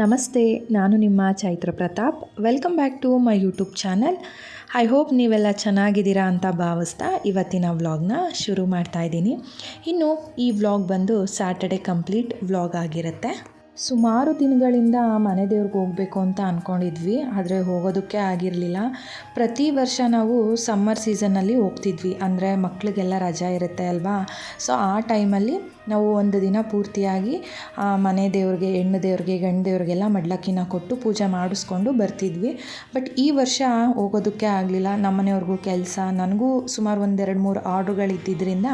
ನಮಸ್ತೆ, ನಾನು ನಿಮ್ಮ Chaitra Pratap. Welcome back to my YouTube channel I hope ನೀವೆಲ್ಲ ಚೆನ್ನಾಗಿದ್ದೀರಾ ಅಂತ ಭಾವಿಸ್ತಾ ಇವತ್ತಿನ ವ್ಲಾಗ್ನ ಶುರು ಮಾಡ್ತಾ ಇದ್ದೀನಿ. ಇನ್ನು ಈ ವ್ಲಾಗ್ ಬಂದು ಸ್ಯಾಟರ್ಡೆ ಕಂಪ್ಲೀಟ್ ವ್ಲಾಗ್ ಆಗಿರುತ್ತೆ. ಸುಮಾರು ದಿನಗಳಿಂದ ಆ ಮನೆ ದೇವ್ರಿಗೆ ಹೋಗಬೇಕು ಅಂತ ಅಂದ್ಕೊಂಡಿದ್ವಿ ಆದರೆ ಹೋಗೋದಕ್ಕೆ ಆಗಿರಲಿಲ್ಲ. ಪ್ರತಿ ವರ್ಷ ನಾವು ಸಮ್ಮರ್ ಸೀಸನ್ನಲ್ಲಿ ಹೋಗ್ತಿದ್ವಿ, ಅಂದರೆ ಮಕ್ಕಳಿಗೆಲ್ಲ ರಜಾ ಇರುತ್ತೆ ಅಲ್ವಾ? ಸೊ ಆ ಟೈಮಲ್ಲಿ ನಾವು ಒಂದು ದಿನ ಪೂರ್ತಿಯಾಗಿ ಆ ಮನೆ ದೇವ್ರಿಗೆ, ಹೆಣ್ಣು ದೇವ್ರಿಗೆ, ಗಂಡು ದೇವ್ರಿಗೆಲ್ಲ ಮಡ್ಲಕ್ಕಿನ ಕೊಟ್ಟು ಪೂಜೆ ಮಾಡಿಸ್ಕೊಂಡು ಬರ್ತಿದ್ವಿ. ಬಟ್ ಈ ವರ್ಷ ಹೋಗೋದಕ್ಕೆ ಆಗಲಿಲ್ಲ. ನಮ್ಮನೆಯವ್ರಿಗೂ ಕೆಲಸ, ನನಗೂ ಸುಮಾರು ಒಂದೆರಡು ಮೂರು ಆರ್ಡ್ರುಗಳಿದ್ದಿದ್ದರಿಂದ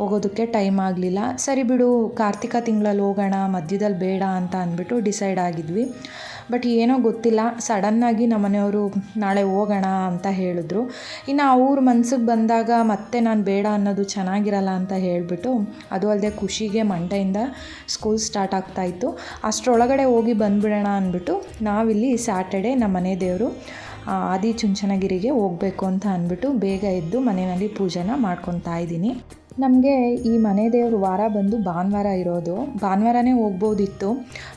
ಹೋಗೋದಕ್ಕೆ ಟೈಮ್ ಆಗಲಿಲ್ಲ. ಸರಿ ಬಿಡು, ಕಾರ್ತಿಕ ತಿಂಗಳಲ್ಲಿ ಹೋಗೋಣ, ಮಧ್ಯದಲ್ಲಿ ಬೇಡ ಅಂತ ಅಂದ್ಬಿಟ್ಟು ಡಿಸೈಡ್ ಆಗಿದ್ವಿ. ಬಟ್ ಏನೋ ಗೊತ್ತಿಲ್ಲ ಸಡನ್ನಾಗಿ ನಮ್ಮ ಮನೆಯವರು ನಾಳೆ ಹೋಗೋಣ ಅಂತ ಹೇಳಿದ್ರು. ಇನ್ನು ಅವ್ರ ಮನ್ಸಿಗೆ ಬಂದಾಗ ಮತ್ತೆ ನಾನು ಬೇಡ ಅನ್ನೋದು ಚೆನ್ನಾಗಿರಲ್ಲ ಅಂತ ಹೇಳಿಬಿಟ್ಟು, ಅದು ಅಲ್ಲದೆ ಖುಷಿಗೆ ಮಂಡೆಯಿಂದ ಸ್ಕೂಲ್ ಸ್ಟಾರ್ಟ್ ಆಗ್ತಾಯಿತ್ತು ಅಷ್ಟರೊಳಗಡೆ ಹೋಗಿ ಬಂದುಬಿಡೋಣ ಅಂದ್ಬಿಟ್ಟು ನಾವಿಲ್ಲಿ ಸ್ಯಾಟರ್ಡೆ ನಮ್ಮ ಮನೆ ದೇವರು ಆದಿ ಚುಂಚನಗಿರಿಗೆ ಹೋಗಬೇಕು ಅಂತ ಅಂದ್ಬಿಟ್ಟು ಬೇಗ ಎದ್ದು ಮನೆಯಲ್ಲಿ ಪೂಜೆನ ಮಾಡ್ಕೊತಾ ಇದ್ದೀನಿ. ನಮಗೆ ಈ ಮನೆ ದೇವ್ರ ವಾರ ಬಂದು ಭಾನುವಾರ ಇರೋದು. ಭಾನುವಾರನೇ ಹೋಗ್ಬೋದಿತ್ತು.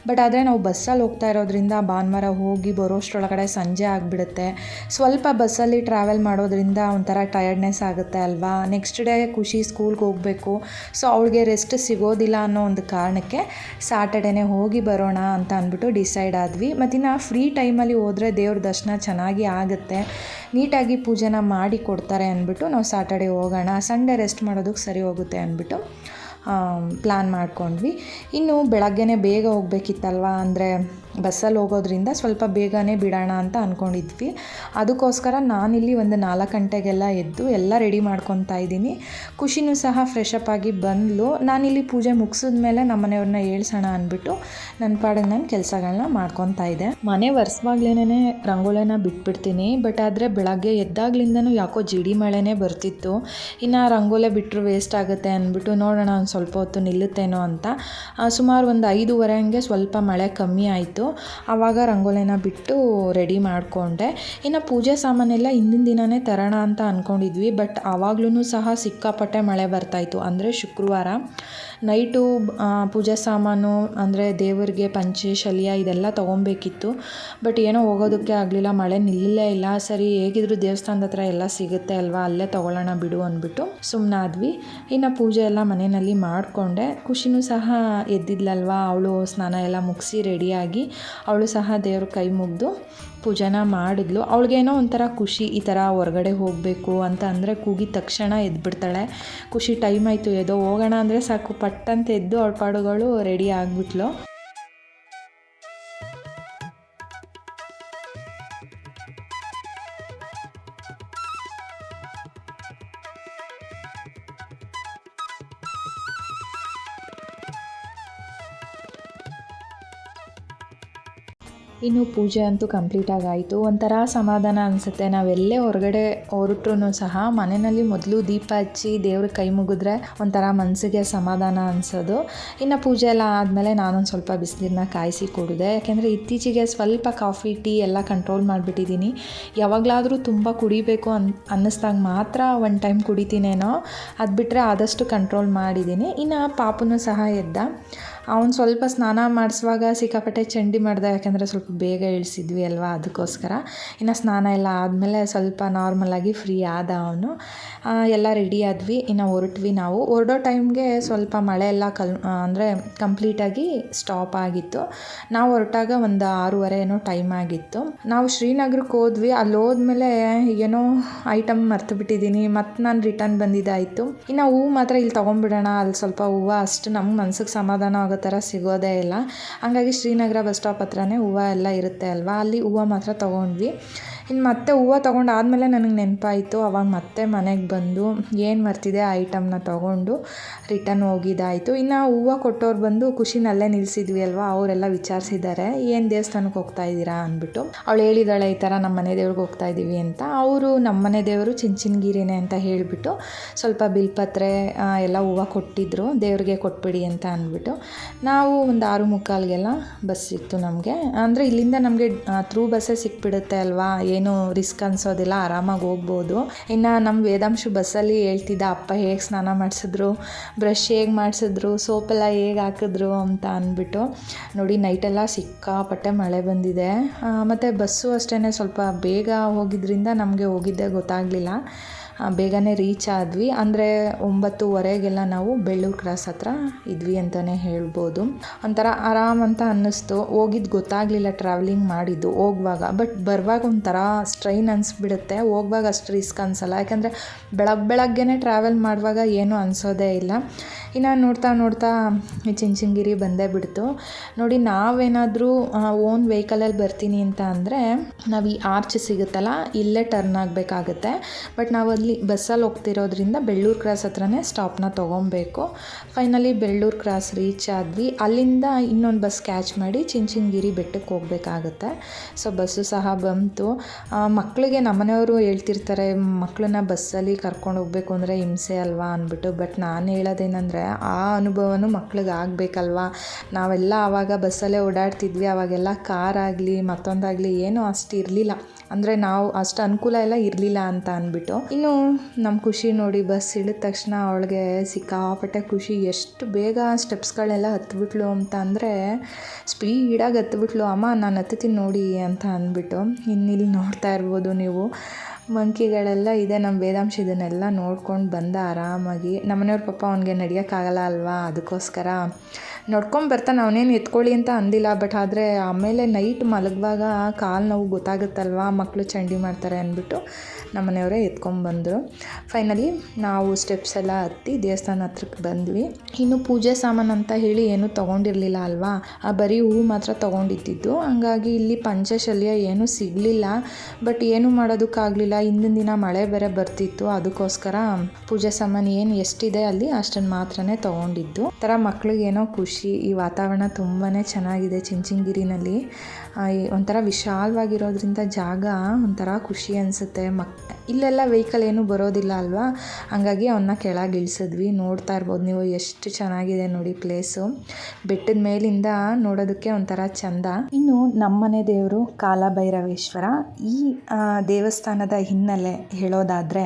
ಬಟ್ ಆದರೆ ನಾವು ಬಸ್ಸಲ್ಲಿ ಹೋಗ್ತಾ ಇರೋದ್ರಿಂದ ಭಾನುವಾರ ಹೋಗಿ ಬರೋಷ್ಟರೊಳಗಡೆ ಸಂಜೆ ಆಗಿಬಿಡುತ್ತೆ. ಸ್ವಲ್ಪ ಬಸ್ಸಲ್ಲಿ ಟ್ರಾವೆಲ್ ಮಾಡೋದ್ರಿಂದ ಒಂಥರ ಟಯರ್ಡ್ನೆಸ್ ಆಗುತ್ತೆ ಅಲ್ವಾ? ನೆಕ್ಸ್ಟ್ ಡೇ ಖುಷಿ ಸ್ಕೂಲ್ಗೆ ಹೋಗಬೇಕು. ಸೊ ಅವಳಿಗೆ ರೆಸ್ಟ್ ಸಿಗೋದಿಲ್ಲ ಅನ್ನೋ ಒಂದು ಕಾರಣಕ್ಕೆ ಸ್ಯಾಟರ್ಡೇನೇ ಹೋಗಿ ಬರೋಣ ಅಂತ ಅಂದ್ಬಿಟ್ಟು ಡಿಸೈಡ್ ಆದ್ವಿ. ಮತ್ತಿನ್ನು ಫ್ರೀ ಟೈಮಲ್ಲಿ ಹೋದರೆ ದೇವ್ರ ದರ್ಶನ ಚೆನ್ನಾಗಿ ಆಗುತ್ತೆ. ನೀಟಾಗಿ ಪೂಜೆನ ಮಾಡಿ ಕೊಡ್ತಾರೆ ಅಂದ್ಬಿಟ್ಟು ನಾವು ಸ್ಯಾಟರ್ಡೇ ಹೋಗೋಣ. ಸಂಡೇ ರೆಸ್ಟ್ ಮಾಡೋದಕ್ಕೆ ಸರಿ ಹೋಗುತ್ತೆ ಅಂದ್ಬಿಟ್ಟು ಪ್ಲ್ಯಾನ್ ಮಾಡ್ಕೊಂಡ್ವಿ. ಇನ್ನು ಬೆಳಗ್ಗೆನೇ ಬೇಗ ಹೋಗ್ಬೇಕಿತ್ತಲ್ವ ಅಂದರೆ ಬಸ್ಸಲ್ಲಿ ಹೋಗೋದ್ರಿಂದ ಸ್ವಲ್ಪ ಬೇಗನೆ ಬಿಡೋಣ ಅಂತ ಅಂದ್ಕೊಂಡಿದ್ವಿ ಅದಕ್ಕೋಸ್ಕರ ನಾನಿಲ್ಲಿ ಒಂದು ನಾಲ್ಕು ಗಂಟೆಗೆಲ್ಲ ಎದ್ದು ಎಲ್ಲ ರೆಡಿ ಮಾಡ್ಕೊತಾ ಇದ್ದೀನಿ. ಖುಷಿನೂ ಸಹ ಫ್ರೆಶ್ ಅಪ್ ಆಗಿ ಬಂದಳು ನಾನಿಲ್ಲಿ ಪೂಜೆ ಮುಗಿಸಿದ ಮೇಲೆ ನಮ್ಮ ಮನೆಯವ್ರನ್ನ ಹೇಳ್ಸೋಣ ಅಂದ್ಬಿಟ್ಟು ನನ್ನ ಪಾಡಿಗೆ ನಾನು ಕೆಲಸಗಳನ್ನ ಮಾಡ್ಕೊತಾ ಇದ್ದೆ. ಮನೆ ಒರೆಸ್ವಾಗ್ಲೇನೆ ರಂಗೋಲಿನ ಬಿಟ್ಬಿಡ್ತೀನಿ. ಬಟ್ ಆದರೆ ಬೆಳಗ್ಗೆ ಎದ್ದಾಗ್ಲಿಂದನೂ ಯಾಕೋ ಜಿಡಿ ಮಳೆನೇ ಬರ್ತಿತ್ತು. ಇನ್ನು ರಂಗೋಲೆ ಬಿಟ್ಟರು ವೇಸ್ಟ್ ಆಗುತ್ತೆ ಅಂದ್ಬಿಟ್ಟು ನೋಡೋಣ ಒಂದು ಸ್ವಲ್ಪ ಹೊತ್ತು ನಿಲ್ಲುತ್ತೇನೋ ಅಂತ. ಸುಮಾರು ಒಂದು ಐದೂವರೆ ಹಂಗೆ ಸ್ವಲ್ಪ ಮಳೆ ಕಮ್ಮಿ ಆಯಿತು. ಆವಾಗ ರಂಗೋಲಿನ ಬಿಟ್ಟು ರೆಡಿ ಮಾಡಿಕೊಂಡೆ. ಇನ್ನು ಪೂಜೆ ಸಾಮಾನೆಲ್ಲ ಹಿಂದಿನ ದಿನವೇ ತರೋಣ ಅಂತ ಅಂದ್ಕೊಂಡಿದ್ವಿ ಬಟ್ ಆವಾಗ್ಲೂ ಸಹ ಸಿಕ್ಕಾಪಟ್ಟೆ ಮಳೆ ಬರ್ತಾಯಿತ್ತು ಅಂದರೆ ಶುಕ್ರವಾರ ನೈಟು ಪೂಜೆ ಸಾಮಾನು, ಅಂದರೆ ದೇವರಿಗೆ ಪಂಚೆ, ಶಲ್ಯ ಇದೆಲ್ಲ ತೊಗೊಬೇಕಿತ್ತು. ಬಟ್ ಏನೋ ಹೋಗೋದಕ್ಕೆ ಆಗಲಿಲ್ಲ, ಮಳೆ ನಿಲ್ಲಲೇ ಇಲ್ಲ. ಸರಿ, ಹೇಗಿದ್ರು ದೇವಸ್ಥಾನದ ಹತ್ರ ಎಲ್ಲ ಸಿಗುತ್ತೆ ಅಲ್ವಾ, ಅಲ್ಲೇ ತೊಗೊಳ್ಳೋಣ ಬಿಡು ಅಂದ್ಬಿಟ್ಟು ಸುಮ್ಮನಾದ್ವಿ ಇನ್ನು ಪೂಜೆ ಎಲ್ಲ ಮನೆಯಲ್ಲಿ ಮಾಡಿಕೊಂಡೆ. ಖುಷಿನೂ ಸಹ ಎದ್ದಿದ್ಲಲ್ವಾ, ಅವಳು ಸ್ನಾನ ಎಲ್ಲ ಮುಗಿಸಿ ರೆಡಿಯಾಗಿ ಅವಳು ಸಹ ದೇವ್ರ ಕೈ ಮುಗಿದು ಪೂಜೆನ ಮಾಡಿದ್ಲು. ಅವಳಿಗೇನೋ ಒಂಥರ ಖುಷಿ ಈ ಥರ ಹೊರಗಡೆ ಹೋಗಬೇಕು ಅಂತ ಅಂದರೆ ಕೂಗಿದ ತಕ್ಷಣ ಎದ್ಬಿಡ್ತಾಳೆ. ಖುಷಿ ಟೈಮ್ ಆಯಿತು, ಎದೋ ಹೋಗೋಣ ಅಂದರೆ ಸಾಕು. ಪಟ್ಟಂತ ಎದ್ದು ಅವಳ ಪಾಡುಗಳು ರೆಡಿ ಆಗಿಬಿಟ್ಲು. ಇನ್ನು ಪೂಜೆ ಅಂತೂ ಕಂಪ್ಲೀಟಾಗಿ ಆಯಿತು ಒಂಥರ ಸಮಾಧಾನ ಅನಿಸುತ್ತೆ. ನಾವೆಲ್ಲೇ ಹೊರಗಡೆ ಹೊರಟ್ರು ಸಹ ಮನೆಯಲ್ಲಿ ಮೊದಲು ದೀಪ ಹಚ್ಚಿ ದೇವ್ರ ಕೈ ಮುಗಿದ್ರೆ ಒಂಥರ ಮನಸ್ಸಿಗೆ ಸಮಾಧಾನ ಅನಿಸೋದು. ಇನ್ನು ಪೂಜೆ ಎಲ್ಲ ಆದಮೇಲೆ ನಾನೊಂದು ಸ್ವಲ್ಪ ಬಿಸಿನೀರನ್ನ ಕಾಯಿಸಿ ಕುಡಿದೆ. ಯಾಕೆಂದರೆ ಇತ್ತೀಚೆಗೆ ಸ್ವಲ್ಪ ಕಾಫಿ, ಟೀ ಎಲ್ಲ ಕಂಟ್ರೋಲ್ ಮಾಡಿಬಿಟ್ಟಿದ್ದೀನಿ. ಯಾವಾಗಲಾದರೂ ತುಂಬ ಕುಡಿಬೇಕು ಅನ್, ಅನ್ನಿಸ್ದಾಗ ಮಾತ್ರ ಒನ್ ಟೈಮ್ ಕುಡಿತೀನೇನೋ. ಅದು ಬಿಟ್ಟರೆ ಆದಷ್ಟು ಕಂಟ್ರೋಲ್ ಮಾಡಿದ್ದೀನಿ. ಇನ್ನು ಪಾಪನೂ ಸಹ ಎದ್ದ. ಅವನು ಸ್ವಲ್ಪ ಸ್ನಾನ ಮಾಡಿಸುವಾಗ ಸಿಕ್ಕಾಪಟ್ಟೆ ಚಂಡಿ ಮಾಡಿದೆ, ಯಾಕೆಂದರೆ ಸ್ವಲ್ಪ ಬೇಗ ಇಳಿಸಿದ್ವಿ ಅಲ್ವಾ ಅದಕ್ಕೋಸ್ಕರ ಇನ್ನು ಸ್ನಾನ ಎಲ್ಲ ಆದಮೇಲೆ ಸ್ವಲ್ಪ ನಾರ್ಮಲಾಗಿ ಫ್ರೀ ಆದ ಅವನು. ಎಲ್ಲ ರೆಡಿ ಆದ್ವಿ. ಇನ್ನು ಹೊರಟ್ವಿ ನಾವು. ಹೊರಡೋ ಟೈಮ್ಗೆ ಸ್ವಲ್ಪ ಮಳೆ ಎಲ್ಲ ಕಲ್ ಅಂದರೆ ಕಂಪ್ಲೀಟಾಗಿ ಸ್ಟಾಪ್ ಆಗಿತ್ತು. ನಾವು ಹೊರಟಾಗ ಒಂದು ಆರೂವರೆ ಏನೋ ಟೈಮ್ ಆಗಿತ್ತು. ನಾವು ಶ್ರೀನಗರಕ್ಕೆ ಹೋದ್ವಿ. ಅಲ್ಲಿ ಹೋದ್ಮೇಲೆ ಏನೋ ಐಟಮ್ ಮರ್ತು ಬಿಟ್ಟಿದ್ದೀನಿ. ಮತ್ತು ನಾನು ರಿಟರ್ನ್ ಬಂದಿದ್ದಾಯಿತು. ಇನ್ನು ಹೂವು ಮಾತ್ರ ಇಲ್ಲಿ ತೊಗೊಂಡ್ಬಿಡೋಣ. ಅಲ್ಲಿ ಸ್ವಲ್ಪ ಹೂವು ಅಷ್ಟು ನಮ್ಮ ಮನ್ಸಿಗೆ ಸಮಾಧಾನ ಆಗೋ ಥರ ಸಿಗೋದೇ ಇಲ್ಲ. ಹಂಗಾಗಿ ಶ್ರೀನಗರ ಬಸ್ ಸ್ಟಾಪ್ ಹತ್ರನೇ ಹೂವು ಎಲ್ಲ ಇರುತ್ತೆ ಅಲ್ವಾ? ಅಲ್ಲಿ ಹೂವು ಮಾತ್ರ ತೊಗೊಂಡ್ವಿ. ಇನ್ನು ಮತ್ತೆ ಹೂವು ಆದಮೇಲೆ ನನಗೆ ನೆನಪಾಯಿತು, ಅವಾಗ ಮತ್ತೆ ಮನೆಗೆ ಬಂದು ಏನು ಮರ್ತಿದೆ ಆ ಐಟಮ್ನ ತೊಗೊಂಡು ರಿಟರ್ನ್ ಹೋಗಿದ್ದಾಯಿತು. ಇನ್ನು ಹೂವು ಕೊಟ್ಟವ್ರು ಬಂದು ಖುಷಿನಲ್ಲೇ ನಿಲ್ಲಿಸಿದ್ವಿ ಅಲ್ವಾ? ಅವರೆಲ್ಲ ವಿಚಾರಿಸಿದ್ದಾರೆ, ಏನು ದೇವಸ್ಥಾನಕ್ಕೆ ಹೋಗ್ತಾ ಇದ್ದೀರಾ ಅಂದ್ಬಿಟ್ಟು. ಅವಳು ಹೇಳಿದಾಳೆ, ಈ ಥರ ನಮ್ಮ ಮನೆ ದೇವ್ರಿಗೆ ಹೋಗ್ತಾ ಇದ್ದೀವಿ ಅಂತ. ಅವರು ನಮ್ಮ ಮನೆ ದೇವರು ಚಿಂಚಿನಗಿರಿನೇ ಅಂತ ಹೇಳಿಬಿಟ್ಟು ಸ್ವಲ್ಪ ಬಿಲ್ಪತ್ರೆ ಎಲ್ಲ ಹೂವು ಕೊಟ್ಟಿದ್ದರು ದೇವ್ರಿಗೆ ಕೊಟ್ಬಿಡಿ ಅಂತ ಅಂದ್ಬಿಟ್ಟು. ನಾವು ಒಂದು ಆರು ಮುಕ್ಕಾಲ್ಗೆಲ್ಲ ಬಸ್ ಸಿಕ್ತು ನಮಗೆ. ಅಂದರೆ ಇಲ್ಲಿಂದ ನಮಗೆ ಥ್ರೂ ಬಸ್ಸೇ ಸಿಕ್ಬಿಡುತ್ತೆ ಅಲ್ವಾ? ಏನು ರಿಸ್ಕ್ ಅನ್ಸೋದಿಲ್ಲ, ಆರಾಮಾಗಿ ಹೋಗ್ಬೋದು. ಇನ್ನು ನಮ್ಮ ವೇದಾಂಶು ಬಸ್ಸಲ್ಲಿ ಹೇಳ್ತಿದ್ದ, ಅಪ್ಪ ಹೇಗೆ ಸ್ನಾನ ಮಾಡಿಸಿದ್ರು? ಬ್ರಷ್ ಹೇಗೆ ಮಾಡಿಸಿದ್ರು? ಸೋಪೆಲ್ಲ ಹೇಗೆ ಹಾಕಿದ್ರು? ಅಂತ ಅಂದ್ಬಿಟ್ಟು, ನೋಡಿ ನೈಟೆಲ್ಲ ಸಿಕ್ಕಾಪಟ್ಟೆ ಮಳೆ ಬಂದಿದೆ. ಮತ್ತು ಬಸ್ಸು ಅಷ್ಟೇ ಸ್ವಲ್ಪ ಬೇಗ ಹೋಗಿದ್ದರಿಂದ ನಮಗೆ ಹೋಗಿದ್ದೆ ಗೊತ್ತಾಗಲಿಲ್ಲ. ಬೇಗನೆ ರೀಚ್ ಆದ್ವಿ. ಅಂದರೆ ಒಂಬತ್ತುವರೆಗೆಲ್ಲ ನಾವು ಬೆಳ್ಳೂರು ಕ್ರಾಸ್ ಹತ್ರ ಇದ್ವಿ ಅಂತಲೇ ಹೇಳ್ಬೋದು. ಒಂಥರ ಆರಾಮ್ ಅಂತ ಅನ್ನಿಸ್ತು. ಹೋಗಿದ್ದು ಗೊತ್ತಾಗಲಿಲ್ಲ ಟ್ರಾವೆಲಿಂಗ್ ಮಾಡಿದ್ದು ಹೋಗುವಾಗ. ಬಟ್ ಬರುವಾಗ ಒಂಥರ ಸ್ಟ್ರೈನ್ ಅನಿಸ್ಬಿಡುತ್ತೆ. ಹೋಗುವಾಗ ಅಷ್ಟು ರಿಸ್ಕ್ ಅನಿಸಲ್ಲ. ಯಾಕಂದರೆ ಬೆಳಗ್ಗೆ ಬೆಳಗ್ಗೆನೇ ಟ್ರಾವೆಲ್ ಮಾಡುವಾಗ ಏನೂ ಅನಿಸೋದೇ ಇಲ್ಲ. ಇನ್ನು ನೋಡ್ತಾ ನೋಡ್ತಾ ಚಿಂಚಿಂಗಿರಿ ಬಂದೇ ಬಿಡ್ತು. ನೋಡಿ, ನಾವೇನಾದರೂ ಓನ್ ವೆಹಿಕಲಲ್ಲಿ ಬರ್ತೀನಿ ಅಂತ ಅಂದರೆ ನಾವು ಈ ಆರ್ಚ್ ಸಿಗುತ್ತಲ್ಲ, ಇಲ್ಲೇ ಟರ್ನ್ ಆಗಬೇಕಾಗತ್ತೆ. ಬಟ್ ನಾವು ಬಸ್ಸಲ್ಲಿ ಹೋಗ್ತಿರೋದ್ರಿಂದ ಬೆಳ್ಳೂರು ಕ್ರಾಸ್ ಹತ್ರನೇ ಸ್ಟಾಪ್ನ ತೊಗೊಬೇಕು. ಫೈನಲಿ ಬೆಳ್ಳೂರು ಕ್ರಾಸ್ ರೀಚ್ ಆದ್ವಿ. ಅಲ್ಲಿಂದ ಇನ್ನೊಂದು ಬಸ್ ಕ್ಯಾಚ್ ಮಾಡಿ ಚಿಂಚನಗಿರಿ ಬೆಟ್ಟಕ್ಕೆ ಹೋಗಬೇಕಾಗತ್ತೆ. ಸೊ ಬಸ್ಸು ಸಹ ಬಂತು. ಮಕ್ಕಳಿಗೆ ನಮ್ಮನೆಯವರು ಹೇಳ್ತಿರ್ತಾರೆ ಮಕ್ಕಳನ್ನ ಬಸ್ಸಲ್ಲಿ ಕರ್ಕೊಂಡು ಹೋಗಬೇಕು ಅಂದರೆ ಹಿಂಸೆ ಅಲ್ವಾ ಅಂದ್ಬಿಟ್ಟು. ಬಟ್ ನಾನು ಹೇಳೋದೇನೆಂದರೆ ಆ ಅನುಭವನೂ ಮಕ್ಳಿಗೆ ಆಗಬೇಕಲ್ವಾ? ನಾವೆಲ್ಲ ಆವಾಗ ಬಸ್ಸಲ್ಲೇ ಓಡಾಡ್ತಿದ್ವಿ ಅವಾಗೆಲ್ಲ ಕಾರಾಗಲಿ ಮತ್ತೊಂದಾಗಲಿ ಏನೂ ಅಷ್ಟು ಇರಲಿಲ್ಲ. ಅಂದರೆ ನಾವು ಅಷ್ಟು ಅನುಕೂಲ ಎಲ್ಲ ಇರಲಿಲ್ಲ ಅಂತ ಅಂದ್ಬಿಟ್ಟು, ಇನ್ನು ನಮ್ಮ ಖುಷಿ ನೋಡಿ ಬಸ್ ಇಳಿದ ತಕ್ಷಣ ಅವಳಿಗೆ ಸಿಕ್ಕಾಪಟ್ಟೆ ಖುಷಿ. ಎಷ್ಟು ಬೇಗ ಸ್ಟೆಪ್ಸ್ಗಳೆಲ್ಲ ಹತ್ಬಿಟ್ಲು ಅಂತ ಅಂದರೆ, ಸ್ಪೀಡಾಗಿ ಹತ್ಬಿಟ್ಲು. ಅಮ್ಮ, ನಾನು ಹತ್ತೀನಿ ನೋಡಿ ಅಂತ ಅಂದ್ಬಿಟ್ಟು ಇನ್ನಿಲ್ಲಿ ನೋಡ್ತಾ ಇರ್ಬೋದು ನೀವು. ಮಂಕಿಗಳೆಲ್ಲ ಇದೆ ನಮ್ಮ ವೇದಾಂಶ ಇದನ್ನೆಲ್ಲ ನೋಡ್ಕೊಂಡು ಬಂದ ಆರಾಮಾಗಿ ನಮ್ಮನೆಯವ್ರ ಪಾಪ ಅವ್ನಿಗೆ ನಡಿಯೋಕ್ಕಾಗಲ್ಲ ಅಲ್ವಾ? ಅದಕ್ಕೋಸ್ಕರ ನೋಡ್ಕೊಂಡು ಬರ್ತಾನೆ, ಅವನೇನು ಎತ್ಕೊಳ್ಳಿ ಅಂತ ಅಂದಿಲ್ಲ ಬಟ್ ಆದರೆ ಆಮೇಲೆ ನೈಟ್ ಮಲಗುವಾಗ ಕಾಲು ನೋವು ಗೊತ್ತಾಗುತ್ತಲ್ವಾ? ಮಕ್ಕಳು ಚಂಡಿ ಮಾಡ್ತಾರೆ ಅಂದ್ಬಿಟ್ಟು ನಮ್ಮ ಮನೆಯವರೇ ಎತ್ಕೊಂಡ್ಬಂದರು. ಫೈನಲಿ ನಾವು ಸ್ಟೆಪ್ಸ್ ಎಲ್ಲ ಹತ್ತಿ ದೇವಸ್ಥಾನ ಹತ್ರಕ್ಕೆ ಬಂದ್ವಿ. ಇನ್ನು ಪೂಜೆ ಸಾಮಾನು ಅಂತ ಹೇಳಿ ಏನೂ ತೊಗೊಂಡಿರಲಿಲ್ಲ ಅಲ್ವಾ? ಆ ಬರೀ ಹೂವು ಮಾತ್ರ ತೊಗೊಂಡಿದ್ದಿದ್ದು. ಹಂಗಾಗಿ ಇಲ್ಲಿ ಪಂಚಶಲ್ಯ ಏನೂ ಸಿಗಲಿಲ್ಲ. ಬಟ್ ಏನು ಮಾಡೋದಕ್ಕಾಗಲಿಲ್ಲ. ಹಿಂದಿನ ದಿನ ಮಳೆ ಬೇರೆ ಬರ್ತಿತ್ತು. ಅದಕ್ಕೋಸ್ಕರ ಪೂಜೆ ಸಾಮಾನು ಏನು ಎಷ್ಟಿದೆ ಅಲ್ಲಿ ಅಷ್ಟನ್ನು ಮಾತ್ರನೇ ತೊಗೊಂಡಿದ್ದು. ಥರ ಮಕ್ಳಿಗೇನೋ ಖುಷಿ. ಈ ವಾತಾವರಣ ತುಂಬಾ ಚೆನ್ನಾಗಿದೆ ಚಿಂಚನಗಿರಿನಲ್ಲಿ ಒಂಥರ ವಿಶಾಲವಾಗಿರೋದ್ರಿಂದ ಜಾಗ ಒಂಥರ ಖುಷಿ ಅನಿಸುತ್ತೆ. ಮಕ್ ಇಲ್ಲೆಲ್ಲ ವೆಹಿಕಲ್ ಏನೂ ಬರೋದಿಲ್ಲ ಅಲ್ವಾ? ಹಂಗಾಗಿ ಅವನ್ನ ಕೆಳಗೆ ಇಳಿಸಿದ್ವಿ ನೋಡ್ತಾ ಇರ್ಬೋದು ನೀವು ಎಷ್ಟು ಚೆನ್ನಾಗಿದೆ ನೋಡಿ ಪ್ಲೇಸು ಬೆಟ್ಟದ ಮೇಲಿಂದ ನೋಡೋದಕ್ಕೆ ಒಂಥರ ಚಂದ. ಇನ್ನು ನಮ್ಮನೆ ದೇವರು ಕಾಲಭೈರವೇಶ್ವರ. ಈ ದೇವಸ್ಥಾನದ ಹಿನ್ನೆಲೆ ಹೇಳೋದಾದರೆ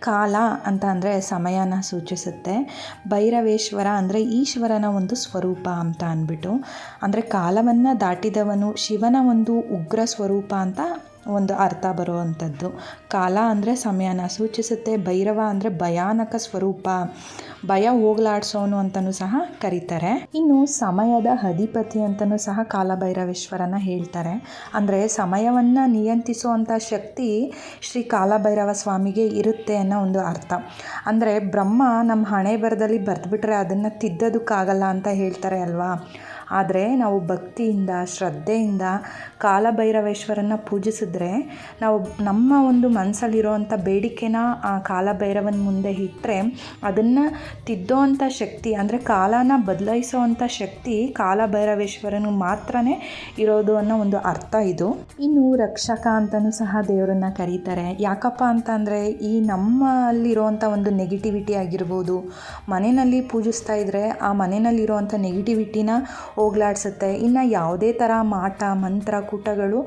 ಕಾಲ ಅಂತ ಅಂದರೆ ಸಮಯನ ಸೂಚಿಸುತ್ತೆ. ಭೈರವೇಶ್ವರ ಅಂದರೆ ಈಶ್ವರನ ಒಂದು ಸ್ವರೂಪ ಅಂತ ಅಂದ್ಬಿಟ್ಟು. ಅಂದರೆ ಕಾಲವನ್ನು ದಾಟಿದವನು ಶಿವನ ಒಂದು ಉಗ್ರ ಸ್ವರೂಪ ಅಂತ ಒಂದು ಅರ್ಥ ಬರುವಂಥದ್ದು. ಕಾಲ ಅಂದರೆ ಸಮಯನ, ಸೂಚಿಸುತ್ತೆ ಭೈರವ ಅಂದರೆ ಭಯಾನಕ ಸ್ವರೂಪ. ಭಯ ಹೋಗ್ಲಾಡ್ಸೋನು ಅಂತಲೂ ಸಹ ಕರೀತಾರೆ. ಇನ್ನು ಸಮಯದ ಅಧಿಪತಿ ಅಂತಲೂ ಸಹ ಕಾಲಭೈರವೇಶ್ವರನ ಹೇಳ್ತಾರೆ. ಅಂದರೆ ಸಮಯವನ್ನು ನಿಯಂತ್ರಿಸುವಂಥ ಶಕ್ತಿ ಶ್ರೀ ಕಾಲಭೈರವ ಸ್ವಾಮಿಗೆ ಇರುತ್ತೆ ಅನ್ನೋ ಒಂದು ಅರ್ಥ. ಅಂದರೆ ಬ್ರಹ್ಮ ನಮ್ಮ ಹಣೆ ಬರದಲ್ಲಿ ಬರೆದ್ಬಿಟ್ರೆ ಅದನ್ನು ತಿದ್ದೋದಕ್ಕಾಗಲ್ಲ ಅಂತ ಹೇಳ್ತಾರೆ ಅಲ್ವಾ? ಆದರೆ ನಾವು ಭಕ್ತಿಯಿಂದ, ಶ್ರದ್ಧೆಯಿಂದ ಕಾಲಭೈರವೇಶ್ವರನ್ನ ಪೂಜಿಸಿದ್ರೆ ನಾವು ನಮ್ಮ ಒಂದು ಮನಸ್ಸಲ್ಲಿರೋವಂಥ ಬೇಡಿಕೆನ ಆ ಕಾಲಭೈರವನ ಮುಂದೆ ಇಟ್ಟರೆ ಅದನ್ನು ತಿದ್ದೋವಂಥ ಶಕ್ತಿ, ಅಂದರೆ ಕಾಲನ ಬದಲಾಯಿಸೋವಂಥ ಶಕ್ತಿ ಕಾಲಭೈರವೇಶ್ವರನಿಗೆ ಮಾತ್ರನೇ ಇರೋದು ಅನ್ನೋ ಒಂದು ಅರ್ಥ ಇದು. ಇನ್ನು ರಕ್ಷಕ ಅಂತಲೂ ಸಹ ದೇವರನ್ನ ಕರೀತಾರೆ. ಯಾಕಪ್ಪ ಅಂತಂದರೆ ಈ ನಮ್ಮಲ್ಲಿರುವಂಥ ಒಂದು ನೆಗೆಟಿವಿಟಿ ಆಗಿರ್ಬೋದು, ಮನೆಯಲ್ಲಿ ಪೂಜಿಸ್ತಾ ಇದ್ದರೆ ಆ ಮನೆಯಲ್ಲಿರುವಂಥ ನೆಗೆಟಿವಿಟಿನ ಹೋಗ್ಲಾಡ್ಸುತ್ತೆ. ಇನ್ನು ಯಾವುದೇ ಥರ ಮಾಟ, ಮಂತ್ರ, ಕೂಟಗಳು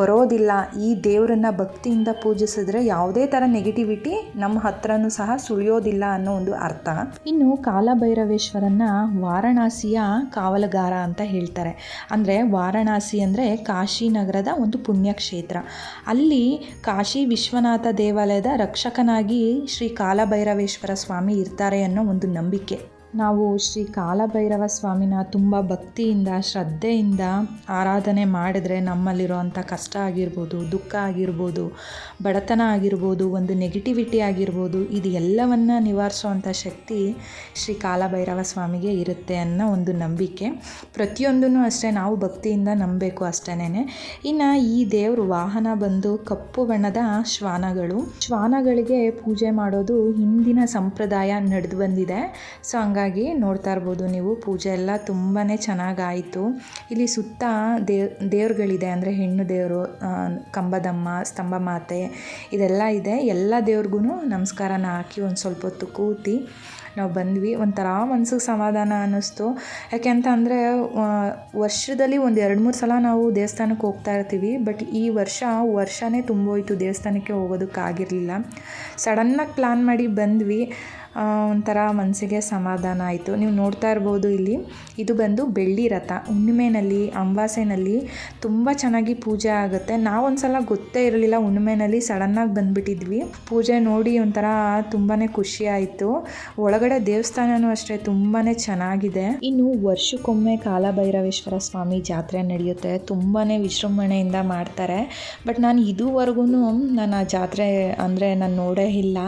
ಬರೋದಿಲ್ಲ. ಈ ದೇವರನ್ನ ಭಕ್ತಿಯಿಂದ ಪೂಜಿಸಿದ್ರೆ ಯಾವುದೇ ಥರ ನೆಗೆಟಿವಿಟಿ ನಮ್ಮ ಹತ್ರನೂ ಸಹ ಸುಳಿಯೋದಿಲ್ಲ ಅನ್ನೋ ಒಂದು ಅರ್ಥ. ಇನ್ನು ಕಾಲಭೈರವೇಶ್ವರನ್ನ ವಾರಣಾಸಿಯ ಕಾವಲುಗಾರ ಅಂತ ಹೇಳ್ತಾರೆ. ಅಂದರೆ ವಾರಣಾಸಿ ಅಂದರೆ ಕಾಶಿ ನಗರದ ಒಂದು ಪುಣ್ಯಕ್ಷೇತ್ರ. ಅಲ್ಲಿ ಕಾಶಿ ವಿಶ್ವನಾಥ ದೇವಾಲಯದ ರಕ್ಷಕನಾಗಿ ಶ್ರೀ ಕಾಲಭೈರವೇಶ್ವರ ಸ್ವಾಮಿ ಇರ್ತಾರೆ ಅನ್ನೋ ಒಂದು ನಂಬಿಕೆ. ನಾವು ಶ್ರೀ ಕಾಲಭೈರವ ಸ್ವಾಮಿನ ತುಂಬ ಭಕ್ತಿಯಿಂದ, ಶ್ರದ್ಧೆಯಿಂದ ಆರಾಧನೆ ಮಾಡಿದ್ರೆ ನಮ್ಮಲ್ಲಿರುವಂಥ ಕಷ್ಟ ಆಗಿರ್ಬೋದು, ದುಃಖ ಆಗಿರ್ಬೋದು, ಬಡತನ ಆಗಿರ್ಬೋದು, ಒಂದು ನೆಗೆಟಿವಿಟಿ ಆಗಿರ್ಬೋದು, ಇದು ಎಲ್ಲವನ್ನು ನಿವಾರಿಸುವಂಥ ಶಕ್ತಿ ಶ್ರೀ ಕಾಲಭೈರವ ಸ್ವಾಮಿಗೆ ಇರುತ್ತೆ ಅನ್ನೋ ಒಂದು ನಂಬಿಕೆ. ಪ್ರತಿಯೊಂದೂ ಅಷ್ಟೇ ನಾವು ಭಕ್ತಿಯಿಂದ ನಂಬಬೇಕು ಅಷ್ಟೇನೆ ಇನ್ನು ಈ ದೇವ್ರ ವಾಹನ ಬಂದು ಕಪ್ಪು ಬಣ್ಣದ ಶ್ವಾನಗಳು, ಶ್ವಾನಗಳಿಗೆ ಪೂಜೆ ಮಾಡೋದು ಹಿಂದಿನ ಸಂಪ್ರದಾಯ ನಡೆದು ಬಂದಿದೆ. ಸೊ ಹಾಗಾಗಿ ನೋಡ್ತಾ ಇರ್ಬೋದು ನೀವು. ಪೂಜೆ ಎಲ್ಲ ತುಂಬಾ ಚೆನ್ನಾಗಾಯಿತು. ಇಲ್ಲಿ ಸುತ್ತ ದೇವ್ ದೇವ್ರುಗಳಿದೆ ಅಂದರೆ ಹೆಣ್ಣು ದೇವರು ಕಂಬದಮ್ಮ ಸ್ತಂಭ ಮಾತೆ ಇದೆಲ್ಲ ಇದೆ. ಎಲ್ಲ ದೇವ್ರಿಗೂ ನಮಸ್ಕಾರನ ಹಾಕಿ ಒಂದು ಸ್ವಲ್ಪ ಹೊತ್ತು ಕೂತಿ ನಾವು ಬಂದ್ವಿ. ಒಂಥರ ಮನ್ಸಿಗೆ ಸಮಾಧಾನ ಅನ್ನಿಸ್ತು. ಯಾಕೆ ಅಂತ ಅಂದರೆ ವರ್ಷದಲ್ಲಿ ಒಂದು ಎರಡು ಮೂರು ಸಲ ನಾವು ದೇವಸ್ಥಾನಕ್ಕೆ ಹೋಗ್ತಾ ಇರ್ತೀವಿ. ಬಟ್ ಈ ವರ್ಷ, ವರ್ಷನೇ ತುಂಬೋಯ್ತು ದೇವಸ್ಥಾನಕ್ಕೆ ಹೋಗೋದಕ್ಕಾಗಿರಲಿಲ್ಲ. ಸಡನ್ನಾಗಿ ಪ್ಲ್ಯಾನ್ ಮಾಡಿ ಬಂದ್ವಿ. ಒಂಥರ ಮನಸ್ಸಿಗೆ ಸಮಾಧಾನ ಆಯಿತು. ನೀವು ನೋಡ್ತಾ ಇರ್ಬೋದು ಇಲ್ಲಿ. ಇದು ಬಂದು ಬೆಳ್ಳಿ ರಥ. ಹುಣ್ಣಿಮೆನಲ್ಲಿ, ಅಂಬಾಸೆನಲ್ಲಿ ತುಂಬ ಚೆನ್ನಾಗಿ ಪೂಜೆ ಆಗುತ್ತೆ. ನಾವೊಂದು ಸಲ ಗೊತ್ತೇ ಇರಲಿಲ್ಲ, ಹುಣ್ಣಿಮೆನಲ್ಲಿ ಸಡನ್ನಾಗಿ ಬಂದುಬಿಟ್ಟಿದ್ವಿ. ಪೂಜೆ ನೋಡಿ ಒಂಥರ ತುಂಬಾ ಖುಷಿ ಆಯಿತು. ಒಳಗಡೆ ದೇವಸ್ಥಾನವೂ ಅಷ್ಟೇ ತುಂಬಾ ಚೆನ್ನಾಗಿದೆ. ಇನ್ನು ವರ್ಷಕ್ಕೊಮ್ಮೆ ಕಾಲಭೈರವೇಶ್ವರ ಸ್ವಾಮಿ ಜಾತ್ರೆ ನಡೆಯುತ್ತೆ. ತುಂಬಾ ವಿಜೃಂಭಣೆಯಿಂದ ಮಾಡ್ತಾರೆ. ಬಟ್ ನಾನು ಇದುವರೆಗೂ ನಾನು ಆ ಜಾತ್ರೆ ಅಂದರೆ ನಾನು ನೋಡೇ ಇಲ್ಲ.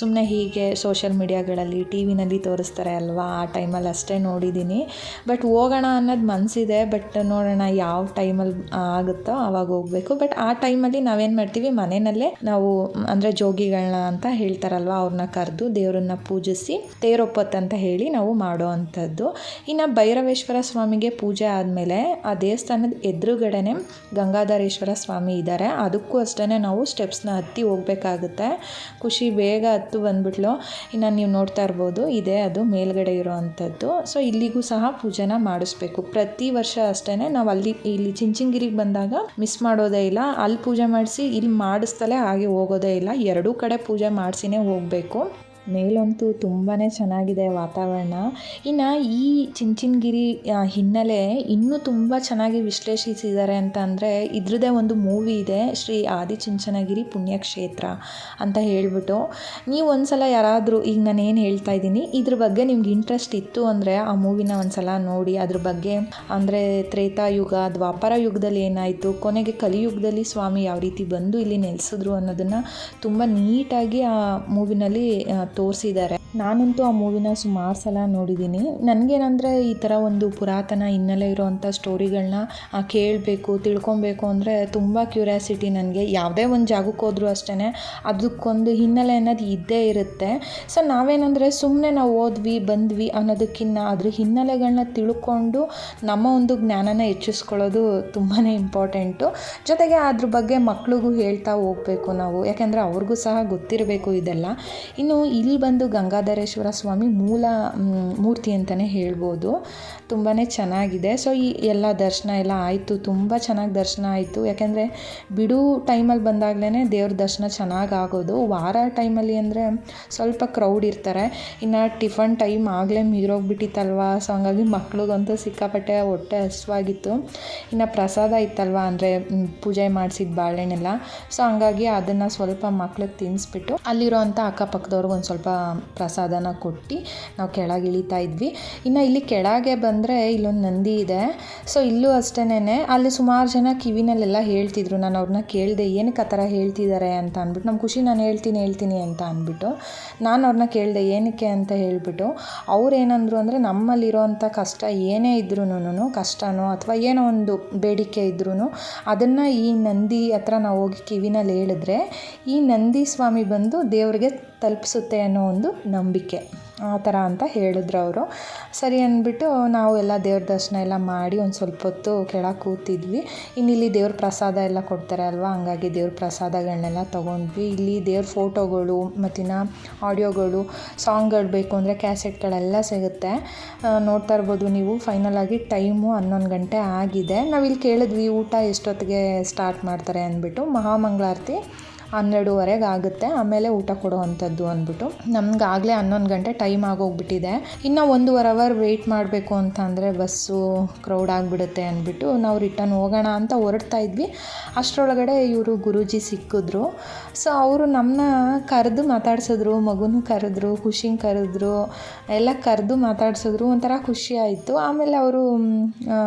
ಸುಮ್ಮನೆ ಹೀಗೆ ಸೋಷಿಯಲ್ ಮೀಡಿಯಾಗಳಲ್ಲಿ ಟಿ ವಿನಲ್ಲಿ ತೋರಿಸ್ತಾರೆ ಅಲ್ವಾ? ಆ ಟೈಮಲ್ಲಿ ಅಷ್ಟೇ ನೋಡಿದ್ದೀನಿ ಬಟ್ ಹೋಗೋಣ ಅನ್ನೋದು ಮನಸ್ಸಿದೆ ಬಟ್ ನೋಡೋಣ ಯಾವ ಟೈಮಲ್ಲಿ ಆಗುತ್ತೋ ಆವಾಗ ಹೋಗಬೇಕು. ಬಟ್ ಆ ಟೈಮಲ್ಲಿ ನಾವೇನು ಮಾಡ್ತೀವಿ? ಮನೆಯಲ್ಲೇ ನಾವು, ಅಂದರೆ ಜೋಗಿಗಳನ್ನ ಅಂತ ಹೇಳ್ತಾರಲ್ವ ಅವ್ರನ್ನ ಕರೆದು ದೇವರನ್ನ ಪೂಜಿಸಿ ತೇರೊಪ್ಪತ್ತು ಅಂತ ಹೇಳಿ ನಾವು ಮಾಡೋ ಅಂಥದ್ದು. ಇನ್ನು ಭೈರವೇಶ್ವರ ಸ್ವಾಮಿಗೆ ಪೂಜೆ ಆದಮೇಲೆ ಆ ದೇವಸ್ಥಾನದ ಎದುರುಗಡೆನೆ ಗಂಗಾಧರೇಶ್ವರ ಸ್ವಾಮಿ ಇದ್ದಾರೆ ಅದಕ್ಕೂ ಅಷ್ಟೇ ನಾವು ಸ್ಟೆಪ್ಸ್ನ ಹತ್ತಿ ಹೋಗಬೇಕಾಗುತ್ತೆ. ಖುಷಿ ಬೇಗ ಹತ್ತು ಬಂದ್ಬಿಟ್ಲು. ಇನ್ನು ನೀವು ನೋಡ್ತಾ ಇರ್ಬೋದು. ಇದೆ ಅದು ಮೇಲ್ಗಡೆ ಇರೋ ಅಂಥದ್ದು. ಸೊ ಇಲ್ಲಿಗೂ ಸಹ ಪೂಜೆನ ಮಾಡಿಸ್ಬೇಕು. ಪ್ರತಿ ವರ್ಷ ಅಷ್ಟೇ ನಾವು ಅಲ್ಲಿ, ಇಲ್ಲಿ ಚಿಂಚಿಂಗಿರಿಗೆ ಬಂದಾಗ ಮಿಸ್ ಮಾಡೋದೇ ಇಲ್ಲ. ಅಲ್ಲಿ ಪೂಜೆ ಮಾಡಿಸಿ, ಇಲ್ಲಿ ಮಾಡಿಸ್ತಲೇ ಹಾಗೆ ಹೋಗೋದೇ ಇಲ್ಲ. ಎರಡೂ ಕಡೆ ಪೂಜೆ ಮಾಡಿಸಿನೇ ಹೋಗಬೇಕು. ಮೇಲಂತೂ ತುಂಬಾ ಚೆನ್ನಾಗಿದೆ ವಾತಾವರಣ. ಇನ್ನು ಈ ಚಿಂಚಿನಗಿರಿ ಹಿನ್ನೆಲೆ ಇನ್ನೂ ತುಂಬ ಚೆನ್ನಾಗಿ ವಿಶ್ಲೇಷಿಸಿದ್ದಾರೆ ಅಂತ ಅಂದರೆ ಇದ್ರದ್ದೇ ಒಂದು ಮೂವಿ ಇದೆ, ಶ್ರೀ ಆದಿಚುಂಚನಗಿರಿ ಪುಣ್ಯಕ್ಷೇತ್ರ ಅಂತ ಹೇಳಿಬಿಟ್ಟು. ನೀವು ಒಂದು ಸಲ ಯಾರಾದರೂ, ಈಗ ನಾನು ಏನು ಹೇಳ್ತಾ ಇದ್ದೀನಿ, ಇದ್ರ ಬಗ್ಗೆ ನಿಮ್ಗೆ ಇಂಟ್ರೆಸ್ಟ್ ಇತ್ತು ಅಂದರೆ ಆ ಮೂವಿನ ಒಂದು ಸಲ ನೋಡಿ, ಅದ್ರ ಬಗ್ಗೆ ಅಂದರೆ ತ್ರೇತಾಯುಗ ದ್ವಾಪರ ಯುಗದಲ್ಲಿ ಏನಾಯಿತು, ಕೊನೆಗೆ ಕಲಿಯುಗದಲ್ಲಿ ಸ್ವಾಮಿ ಯಾವ ರೀತಿ ಬಂದು ಇಲ್ಲಿ ನೆಲೆಸಿದ್ರು ಅನ್ನೋದನ್ನು ತುಂಬ ನೀಟಾಗಿ ಆ ಮೂವಿನಲ್ಲಿ ತೋರಿಸಿದ್ದಾರೆ. ನಾನಂತೂ ಆ ಮೂವಿನ ಸುಮಾರು ಸಲ ನೋಡಿದ್ದೀನಿ ನನಗೇನಂದರೆ ಈ ಥರ ಒಂದು ಪುರಾತನ ಹಿನ್ನೆಲೆ ಇರೋವಂಥ ಸ್ಟೋರಿಗಳನ್ನ ಕೇಳಬೇಕು, ತಿಳ್ಕೊಬೇಕು ಅಂದರೆ ತುಂಬ ಕ್ಯೂರಿಯಾಸಿಟಿ ನನಗೆ. ಯಾವುದೇ ಒಂದು ಜಾಗಕ್ಕೆ ಹೋದರೂ ಅಷ್ಟೇ ಅದಕ್ಕೊಂದು ಹಿನ್ನೆಲೆ ಅನ್ನೋದು ಇದ್ದೇ ಇರುತ್ತೆ. ಸೊ ನಾವೇನಂದರೆ ಸುಮ್ಮನೆ ನಾವು ಓದ್ವಿ, ಬಂದ್ವಿ ಅನ್ನೋದಕ್ಕಿಂತ ಅದ್ರ ಹಿನ್ನೆಲೆಗಳನ್ನ ತಿಳ್ಕೊಂಡು ನಮ್ಮ ಒಂದು ಜ್ಞಾನನ ಹೆಚ್ಚಿಸ್ಕೊಳ್ಳೋದು ತುಂಬಾ ಇಂಪಾರ್ಟೆಂಟು. ಜೊತೆಗೆ ಅದ್ರ ಬಗ್ಗೆ ಮಕ್ಳಿಗೂ ಹೇಳ್ತಾ ಹೋಗಬೇಕು ನಾವು. ಯಾಕೆಂದರೆ ಅವ್ರಿಗೂ ಸಹ ಗೊತ್ತಿರಬೇಕು ಇದೆಲ್ಲ. ಇನ್ನು ಇಲ್ಲಿ ಬಂದು ಗಂಗಾಧರೇಶ್ವರ ಸ್ವಾಮಿ ಮೂಲ ಮೂರ್ತಿ ಅಂತಲೇ ಹೇಳ್ಬೋದು. ತುಂಬಾ ಚೆನ್ನಾಗಿದೆ. ಸೊ ಈ ಎಲ್ಲ ದರ್ಶನ ಎಲ್ಲ ಆಯಿತು. ತುಂಬ ಚೆನ್ನಾಗಿ ದರ್ಶನ ಆಯಿತು. ಯಾಕೆಂದರೆ ಬಿಡು ಟೈಮಲ್ಲಿ ಬಂದಾಗಲೇ ದೇವ್ರ ದರ್ಶನ ಚೆನ್ನಾಗಿ ಆಗೋದು ವಾರ ಟೈಮಲ್ಲಿ ಅಂದರೆ ಸ್ವಲ್ಪ ಕ್ರೌಡ್ ಇರ್ತಾರೆ. ಇನ್ನು ಟಿಫನ್ ಟೈಮ್ ಆಗಲೇ ಮೀರೋಗ್ಬಿಟ್ಟಿತ್ತಲ್ವ? ಸೊ ಹಂಗಾಗಿ ಮಕ್ಳಿಗಂತೂ ಸಿಕ್ಕಾಪಟ್ಟೆ ಹೊಟ್ಟೆ ಹಸುವಾಗಿತ್ತು. ಇನ್ನು ಪ್ರಸಾದ ಇತ್ತಲ್ವ? ಅಂದರೆ ಪೂಜೆ ಮಾಡಿಸಿದ ಬಾಳೆಹಣ್ಣೆಲ್ಲ. ಸೊ ಹಂಗಾಗಿ ಅದನ್ನು ಸ್ವಲ್ಪ ಮಕ್ಳಿಗೆ ತಿನ್ನಿಸ್ಬಿಟ್ಟು ಅಲ್ಲಿರೋವಂಥ ಅಕ್ಕಪಕ್ಕದವ್ರಿಗೆ ಒಂದು ಸ್ವಲ್ಪ ಪ್ರಸಾದನ ಕೊಟ್ಟು ನಾವು ಕೆಳಗೆ ಇಳಿತಾ ಇದ್ವಿ. ಇನ್ನು ಇಲ್ಲಿ ಕೆಳಗೆ ಬಂದರೆ ಇಲ್ಲೊಂದು ನಂದಿ ಇದೆ. ಸೊ ಇಲ್ಲೂ ಅಷ್ಟೇನೆ ಅಲ್ಲಿ ಸುಮಾರು ಜನ ಕಿವಿನಲ್ಲೆಲ್ಲ ಹೇಳ್ತಿದ್ರು. ನಾನು ಅವ್ರನ್ನ ಕೇಳಿದೆ ಏನಕ್ಕೆ ಆ ಥರ ಹೇಳ್ತಿದ್ದಾರೆ ಅಂತ ಅಂದ್ಬಿಟ್ಟು ನಮ್ಮ ಖುಷಿ ನಾನು ಹೇಳ್ತೀನಿ ಹೇಳ್ತೀನಿ ಅಂತ ಅಂದ್ಬಿಟ್ಟು, ನಾನು ಅವ್ರನ್ನ ಕೇಳಿದೆ, ಏನಕ್ಕೆ? ಅಂತ ಹೇಳಿಬಿಟ್ಟು, ಅವ್ರು ಏನಂದರು ಅಂದರೆ, ನಮ್ಮಲ್ಲಿರೋಂಥ ಕಷ್ಟ ಏನೇ ಇದ್ರೂ ಕಷ್ಟನೋ ಅಥವಾ ಏನೋ ಒಂದು ಬೇಡಿಕೆ ಇದ್ರೂ ಅದನ್ನು ಈ ನಂದಿ ಹತ್ರ ನಾವು ಹೋಗಿ ಕಿವಿನಲ್ಲಿ ಹೇಳಿದ್ರೆ, ಈ ನಂದಿ ಸ್ವಾಮಿ ಬಂದು ದೇವ್ರಿಗೆ ತಲುಪಿಸುತ್ತೆ ಅನ್ನೋ ಒಂದು ನಂಬಿಕೆ. ಆ ಥರ ಅಂತ ಹೇಳಿದ್ರು ಅವರು. ಸರಿ ಅಂದ್ಬಿಟ್ಟು ನಾವು ಎಲ್ಲ ದೇವ್ರ ದರ್ಶನ ಎಲ್ಲ ಮಾಡಿ ಒಂದು ಸ್ವಲ್ಪ ಹೊತ್ತು ಕೆಳಗೆ ಕೂತಿದ್ವಿ. ಇನ್ನಿಲ್ಲಿ ದೇವ್ರ ಪ್ರಸಾದ ಎಲ್ಲ ಕೊಡ್ತಾರೆ ಅಲ್ವಾ? ಹಂಗಾಗಿ ದೇವ್ರ ಪ್ರಸಾದಗಳನ್ನೆಲ್ಲ ತೊಗೊಂಡ್ವಿ. ಇಲ್ಲಿ ದೇವ್ರ ಫೋಟೋಗಳು ಮತ್ತಿನ ಆಡಿಯೋಗಳು, ಸಾಂಗ್ಗಳು ಬೇಕು ಅಂದರೆ ಕ್ಯಾಸೆಟ್ಗಳೆಲ್ಲ ಸಿಗುತ್ತೆ. ನೋಡ್ತಾ ಇರ್ಬೋದು ನೀವು. ಫೈನಲ್ ಆಗಿ ಟೈಮು ಹನ್ನೊಂದು ಗಂಟೆ ಆಗಿದೆ. ನಾವಿಲ್ಲಿ ಕೇಳಿದ್ವಿ ಊಟ ಎಷ್ಟೊತ್ತಿಗೆ ಸ್ಟಾರ್ಟ್ ಮಾಡ್ತಾರೆ ಅಂದ್ಬಿಟ್ಟು ಮಹಾಮಂಗಳಾರತಿ. ಹನ್ನೆರಡುವರೆಗೆ ಆಗುತ್ತೆ. ಆಮೇಲೆ ಊಟ ಕೊಡೋ ಅಂಥದ್ದು ಅಂದ್ಬಿಟ್ಟು. ನಮ್ಗೆ ಆಗಲೇ ಹನ್ನೊಂದು ಗಂಟೆ ಟೈಮ್ ಆಗೋಗ್ಬಿಟ್ಟಿದೆ. ಇನ್ನು ಒಂದೂವರೆ ಅವರ್ ವೆಯ್ಟ್ ಮಾಡಬೇಕು ಅಂತ ಅಂದರೆ ಬಸ್ಸು ಕ್ರೌಡ್ ಆಗಿಬಿಡುತ್ತೆ ಅಂದ್ಬಿಟ್ಟು ನಾವು ರಿಟರ್ನ್ ಹೋಗೋಣ ಅಂತ ಹೊರಡ್ತಾ ಇದ್ವಿ. ಅಷ್ಟರೊಳಗಡೆ ಇವರು ಗುರೂಜಿ ಸಿಕ್ಕಿದ್ರು. ಸೊ ಅವರು ನಮ್ಮನ್ನ ಕರೆದು ಮಾತಾಡ್ಸಿದ್ರು, ಮಗುನೂ ಕರೆದ್ರು, ಖುಷಿನ ಕರೆದ್ರು, ಎಲ್ಲ ಕರೆದು ಮಾತಾಡ್ಸಿದ್ರು. ಒಂಥರ ಖುಷಿ ಆಯಿತು. ಆಮೇಲೆ ಅವರು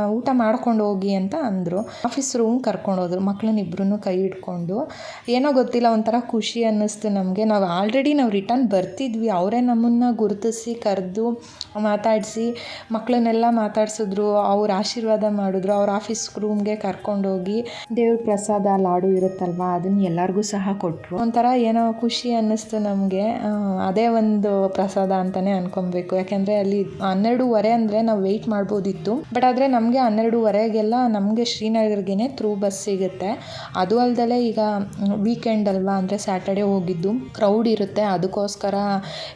ಊಟ ಮಾಡ್ಕೊಂಡು ಹೋಗಿ ಅಂತ ಅಂದರು. ಆಫೀಸ್ ರೂಮ್ ಕರ್ಕೊಂಡು ಹೋದ್ರು ಮಕ್ಳನ್ನ ಇಬ್ಬರೂ ಕೈ ಹಿಡ್ಕೊಂಡು. ಏನೋ ಗೊತ್ತಿಲ್ಲ ಗೊತ್ತಿಲ್ಲ, ಒಂಥರ ಖುಷಿ ಅನ್ನಿಸ್ತು ನಮಗೆ. ನಾವು ಆಲ್ರೆಡಿ ನಾವು ರಿಟರ್ನ್ ಬರ್ತಿದ್ವಿ. ಅವರೇ ನಮ್ಮನ್ನು ಗುರುತಿಸಿ, ಕರೆದು, ಮಾತಾಡಿಸಿ ಮಕ್ಕಳನ್ನೆಲ್ಲ ಮಾತಾಡಿಸಿದ್ರು, ಅವ್ರ ಆಶೀರ್ವಾದ ಮಾಡಿದ್ರು. ಅವ್ರ ಆಫೀಸ್ ರೂಮ್ಗೆ ಕರ್ಕೊಂಡೋಗಿ ದೇವ್ರ ಪ್ರಸಾದ, ಲಾಡು ಇರುತ್ತಲ್ವ, ಅದನ್ನ ಎಲ್ಲರಿಗೂ ಸಹ ಕೊಟ್ಟರು ಒಂಥರ ಏನೋ ಖುಷಿ ಅನ್ನಿಸ್ತು ನಮಗೆ. ಅದೇ ಒಂದು ಪ್ರಸಾದ ಅಂತಲೇ ಅನ್ಕೊಬೇಕು. ಯಾಕೆಂದರೆ ಅಲ್ಲಿ ಹನ್ನೆರಡೂವರೆ ಅಂದರೆ ನಾವು ವೆಯ್ಟ್ ಮಾಡ್ಬೋದಿತ್ತು. ಬಟ್ ಆದರೆ ನಮಗೆ ಹನ್ನೆರಡೂವರೆಗೆಲ್ಲ ನಮಗೆ ಶ್ರೀನಗರ್ಗೆ ಥ್ರೂ ಬಸ್ ಸಿಗುತ್ತೆ. ಅದು ಅಲ್ಲದೆ ಈಗ ವೀಕೆಂಡ್ ಅಲ್ವಾ ಅಂದರೆ ಸ್ಯಾಟರ್ಡೆ ಹೋಗಿದ್ದು. ಕ್ರೌಡ್ ಇರುತ್ತೆ. ಅದಕ್ಕೋಸ್ಕರ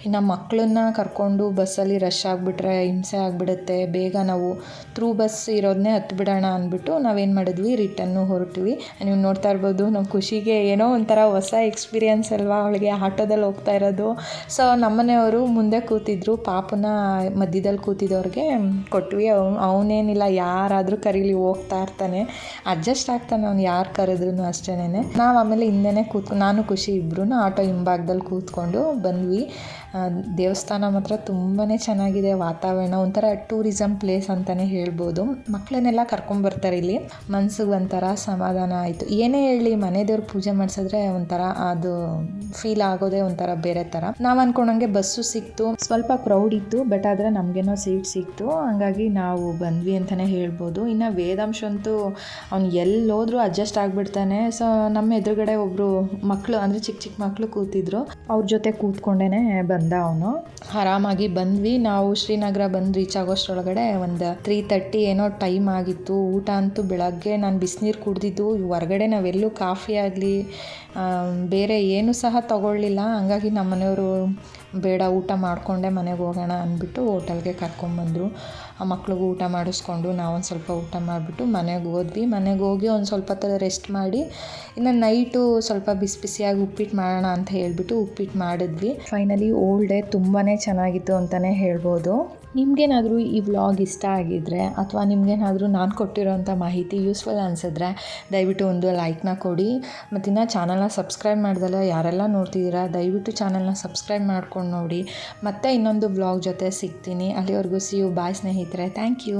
ಇನ್ನು ಮಕ್ಕಳನ್ನ ಕರ್ಕೊಂಡು ಬಸ್ಸಲ್ಲಿ ರಶ್ ಆಗಿಬಿಟ್ರೆ, ಹಿಂಸೆ ಆಗಿಬಿಡುತ್ತೆ. ಬೇಗ ನಾವು ಥ್ರೂ ಬಸ್ ಇರೋದನ್ನೇ ಹತ್ಬಿಡೋಣ ಅಂದ್ಬಿಟ್ಟು ನಾವೇನು ಮಾಡಿದ್ವಿ? ರಿಟರ್ನು ಹೊರಟ್ವಿ. ನೀವು ನೋಡ್ತಾ ಇರ್ಬೋದು ನಮ್ಮ ಖುಷಿಗೆ ಏನೋ ಒಂಥರ ಹೊಸ ಎಕ್ಸ್ಪೀರಿಯನ್ಸ್ ಅಲ್ವಾ ಅವಳಿಗೆ ಆಟೋದಲ್ಲಿ ಹೋಗ್ತಾ ಇರೋದು. ಸೊ ನಮ್ಮನೆಯವರು ಮುಂದೆ ಕೂತಿದ್ರು. ಪಾಪನ ಮಧ್ಯದಲ್ಲಿ ಕೂತಿದ್ದವ್ರಿಗೆ ಕೊಟ್ವಿ. ಅವನು, ಅವನೇನಿಲ್ಲ, ಯಾರಾದರೂ ಕರೀಲಿ ಹೋಗ್ತಾ ಇರ್ತಾನೆ. ಅಡ್ಜಸ್ಟ್ ಆಗ್ತಾನೆ ಅವ್ನು ಯಾರು ಕರೆದ್ರು ಅಷ್ಟೇನೆ ನಾವು ಆಮೇಲೆ ಹಿಂದೆನೇ ಕೂತ್ಕೊಂಡು ನಾನು ಖುಷಿ ಇಬ್ಬರೂ ಆಟೋ ಹಿಂಭಾಗದಲ್ಲಿ ಕೂತ್ಕೊಂಡು ಬಂದ್ವಿ. ದೇವಸ್ಥಾನ ಮಾತ್ರ ತುಂಬಾ ಚೆನ್ನಾಗಿದೆ, ವಾತಾವರಣ ಒಂಥರ ಟೂರಿಸಮ್ ಪ್ಲೇಸ್ ಅಂತಲೇ ಹೇಳ್ಬೋದು. ಮಕ್ಕಳನ್ನೆಲ್ಲ ಕರ್ಕೊಂಡ್ಬರ್ತಾರೆ ಇಲ್ಲಿ. ಮನ್ಸಿಗೆ ಒಂಥರ ಸಮಾಧಾನ ಆಯಿತು. ಏನೇ ಹೇಳಿ ಮನೆ ದೇವ್ರ ಪೂಜೆ ಮಾಡಿಸಿದ್ರೆ ಒಂಥರ ಅದು ಫೀಲ್ ಆಗೋದೇ ಒಂಥರ ಬೇರೆ ಥರ. ನಾವು ಅನ್ಕೊಂಡಂಗೆ ಬಸ್ಸು ಸಿಕ್ತು. ಸ್ವಲ್ಪ ಕ್ರೌಡ್ ಇತ್ತು ಬಟ್ ಆದರೆ ನಮಗೇನೋ ಸೀಟ್ ಸಿಕ್ತು. ಹಂಗಾಗಿ ನಾವು ಬಂದ್ವಿ ಅಂತಲೇ ಹೇಳ್ಬೋದು. ಇನ್ನು ವೇದಾಂಶ ಅಂತೂ ಅವ್ನು ಎಲ್ಲೋದ್ರೂ ಅಡ್ಜಸ್ಟ್ ಆಗಿಬಿಡ್ತಾನೆ. ಸೊ ನಮ್ಮ ಎದುರುಗಡೆ ಒಬ್ಬರು ಮಕ್ಕಳು ಅಂದರೆ ಚಿಕ್ಕ ಚಿಕ್ಕ ಮಕ್ಕಳು ಕೂತಿದ್ರು. ಅವ್ರ ಜೊತೆ ಕೂತ್ಕೊಂಡೇ ಬಂದ ಅವನು. ಆರಾಮಾಗಿ ಬಂದ್ವಿ. ನಾವು ಶ್ರೀನಗರ ಬಂದು ರೀಚ್ ಆಗೋಷ್ಟ್ರೊಳಗಡೆ ಒಂದು ತ್ರೀ ತರ್ಟಿ ಏನೋ ಟೈಮ್ ಆಗಿತ್ತು. ಊಟ ಅಂತೂ ಬೆಳಗ್ಗೆ ನಾನು ಬಿಸಿನೀರು ಕುಡ್ದಿದ್ದು. ಹೊರಗಡೆ ನಾವೆಲ್ಲೂ ಕಾಫಿ ಆಗಲಿ ಬೇರೆ ಏನು ಸಹ ತಗೊಳ್ಳಿಲ್ಲ. ಹಂಗಾಗಿ ನಮ್ಮ ಮನೆಯವರು ಬೇಡ, ಊಟ ಮಾಡಿಕೊಂಡೆ ಮನೆಗೆ ಹೋಗೋಣ ಅಂದ್ಬಿಟ್ಟು ಹೋಟೆಲ್ಗೆ ಕರ್ಕೊಂಬಂದರು ಆ ಮಕ್ಳಿಗೂ ಊಟ ಮಾಡಿಸ್ಕೊಂಡು ನಾವೊಂದು ಸ್ವಲ್ಪ ಊಟ ಮಾಡಿಬಿಟ್ಟು ಮನೆಗೆ ಹೋದ್ವಿ. ಮನೆಗೆ ಹೋಗಿ ಒಂದು ಸ್ವಲ್ಪ ಹೊತ್ತು ರೆಸ್ಟ್ ಮಾಡಿ, ಇನ್ನು ನೈಟು ಸ್ವಲ್ಪ ಬಿಸಿ ಬಿಸಿಯಾಗಿ ಉಪ್ಪಿಟ್ಟು ಮಾಡೋಣ ಅಂತ ಹೇಳಿಬಿಟ್ಟು ಉಪ್ಪಿಟ್ಟು ಮಾಡಿದ್ವಿ. ಫೈನಲಿ ಓಲ್ಡ್ ಡೇ ತುಂಬಾ ಚೆನ್ನಾಗಿತ್ತು ಅಂತಲೇ ಹೇಳ್ಬೋದು. ನಿಮಗೇನಾದರೂ ಈ ವ್ಲಾಗ್ ಇಷ್ಟ ಆಗಿದ್ದರೆ ಅಥವಾ ನಿಮಗೇನಾದರೂ ನಾನು ಕೊಟ್ಟಿರೋಂಥ ಮಾಹಿತಿ ಯೂಸ್ಫುಲ್ ಅನಿಸಿದ್ರೆ ದಯವಿಟ್ಟು ಒಂದು ಲೈಕ್ನ ಕೊಡಿ. ಮತ್ತು ಇನ್ನು ಚಾನಲ್ನ ಸಬ್ಸ್ಕ್ರೈಬ್ ಮಾಡ್ದಲ್ಲ ಯಾರೆಲ್ಲ ನೋಡ್ತಿದ್ದೀರಾ, ದಯವಿಟ್ಟು ಚಾನಲ್ನ ಸಬ್ಸ್ಕ್ರೈಬ್ ಮಾಡ್ಕೊಂಡು ನೋಡಿ. ಮತ್ತೆ ಇನ್ನೊಂದು ವ್ಲಾಗ್ ಜೊತೆ ಸಿಗ್ತೀನಿ. ಅಲ್ಲಿವರೆಗೂ ಸಿ ಯು ಬಾಯ್ ಸ್ನೇಹಿತರೆ. Thank you